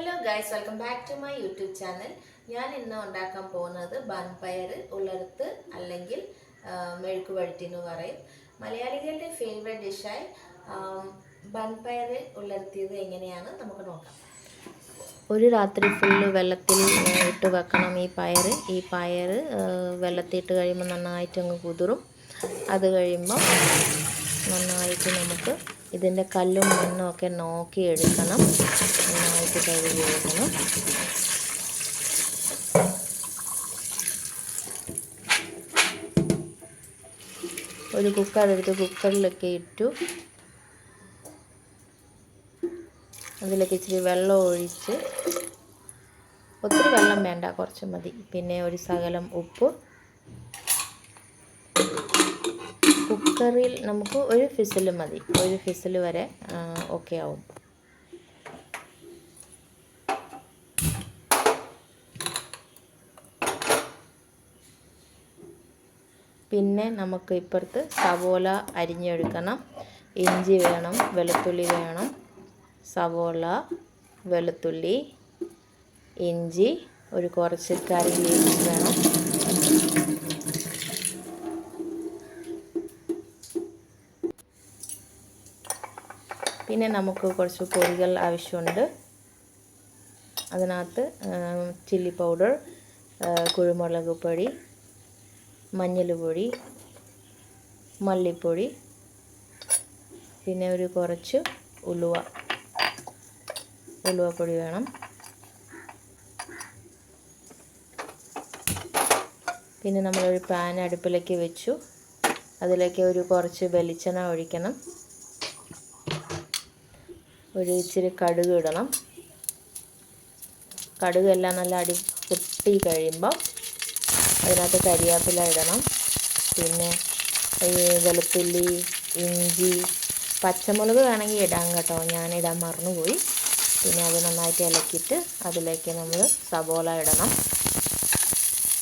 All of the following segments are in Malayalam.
Hello guys welcome back to my YouTube channel ഞാൻ ഇന്ന് ഉണ്ടാക്കാൻ പോകുന്നത് ബൺപയർ ഉള്ളടുത്ത് അല്ലെങ്കിൽ മെഴുക്ക് വഴുത്തി എന്ന് പറയും. മലയാളികളുടെ ഫേവറേറ്റ് ഡിഷായി ബൺപയർ ഉലർത്തിയത് എങ്ങനെയാണ് നമുക്ക് നോക്കാം. ഒരു രാത്രി ഫുള്ള് വെള്ളത്തിൽ ഇട്ട് വെക്കണം ഈ പയർ ഈ പയർ വെള്ളത്തിട്ട് കഴിയുമ്പോൾ നന്നായിട്ട് അങ്ങ് കുതിറും അത് കഴിയുമ്പോൾ നന്നായിട്ട് നമുക്ക് ഇതിന്റെ കല്ലും മണ്ണും ഒക്കെ നോക്കി എടുക്കണം. നന്നായിട്ട് കഴുകി എടുക്കണം ഒരു കുക്കർ എടുത്ത് കുക്കറിലൊക്കെ ഇട്ടു. അതിലേക്ക് ഇച്ചിരി വെള്ളം ഒഴിച്ച് ഒത്തിരി വെള്ളം വേണ്ട കുറച്ച് മതി. പിന്നെ ഒരു ശകലം ഉപ്പ്. കുക്കറിൽ നമുക്ക് ഒരു ഫിസിൽ മതി. ഒരു ഫിസിൽ വരെ ഓക്കെ ആവും. പിന്നെ നമുക്ക് ഇപ്പുറത്ത് സവോള അരിഞ്ഞെടുക്കണം. ഇഞ്ചി വേണം വെളുത്തുള്ളി വേണം. സവോള വെളുത്തുള്ളി ഇഞ്ചി ഒരു കുറച്ച് കറി വേണം. പിന്നെ നമുക്ക് കുറച്ച് പൊടികൾ ആവശ്യമുണ്ട്. അതിനകത്ത് ചില്ലി പൗഡർ കുരുമുളക് പൊടി മഞ്ഞൾ പൊടി മല്ലിപ്പൊടി പിന്നെ ഒരു കുറച്ച് ഉലുവ. ഉലുവപ്പൊടി വേണം. പിന്നെ നമ്മളൊരു പാൻ അടുപ്പിലേക്ക് വെച്ചു. അതിലേക്ക് ഒരു കുറച്ച് വെളിച്ചെണ്ണ ഒഴിക്കണം. ഒരു ഇച്ചിരി കടുക് ഇടണം. കടുക് എല്ലാം നല്ല അടി പൊട്ടി കഴിയുമ്പോൾ അതിനകത്ത് കരിയാപ്പില ഇടണം. പിന്നെ ഈ വെളുത്തുള്ളി ഇഞ്ചി പച്ചമുളക് വേണമെങ്കിൽ ഇടാം കേട്ടോ. ഞാനിടാൻ മറന്നുപോയി. പിന്നെ അത് നന്നായിട്ട് ഇളക്കിയിട്ട് അതിലേക്ക് നമ്മൾ സവോള ഇടണം.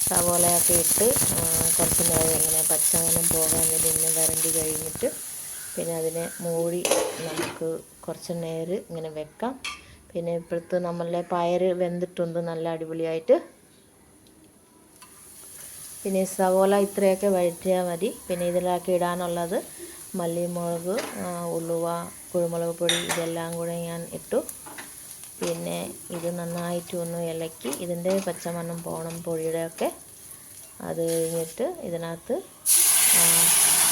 സവോളയൊക്കെ ഇട്ട് കുറച്ച് നേരം ഇങ്ങനെ പച്ചമണം പോകാൻ വേണ്ടി ഇങ്ങനെ വരണ്ടി കഴിഞ്ഞിട്ട് പിന്നെ അതിനെ മൂടി നമുക്ക് കുറച്ച് നേരം ഇങ്ങനെ വെക്കാം. പിന്നെ ഇപ്പോഴത്തെ നമ്മളുടെ പയർ വെന്തിട്ടുണ്ട്. നല്ല അടിപൊളിയായിട്ട് പിന്നെ സവോല ഇത്രയൊക്കെ വഴറ്റിയാൽ മതി. പിന്നെ ഇതിലാക്കി ഇടാനുള്ളത് മല്ലിമുളക് ഉലുവ കുരുമുളക് പൊടി ഇതെല്ലാം കൂടെ ഞാൻ ഇട്ടു. പിന്നെ ഇത് നന്നായിട്ട് ഒന്ന് ഇളക്കി ഇതിന്റെ പച്ചമണ്ണും പോണം പൊടിയുടെയൊക്കെ അത് കഴിഞ്ഞിട്ട് ഇതിനകത്ത്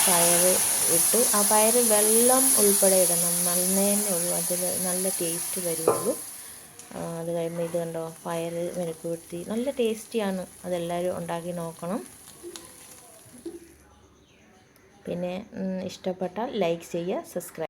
പയർ ഇട്ട്. ആ പയർ വെള്ളം ഉൾപ്പെടെ ഇടണം. നന്നേ ഉള്ളൂ. അതിൽ നല്ല ടേസ്റ്റ് വരുള്ളൂ അത് കഴിയുമ്പോൾ ഇത് കണ്ടോ? പയർ മെഴുക്ക് വെട്ടി നല്ല ടേസ്റ്റിയാണ് അതെല്ലാവരും ഉണ്ടാക്കി നോക്കണം. പിന്നെ ഇഷ്ടപ്പെട്ടാൽ ലൈക്ക് ചെയ്യുക സബ്സ്ക്രൈബ്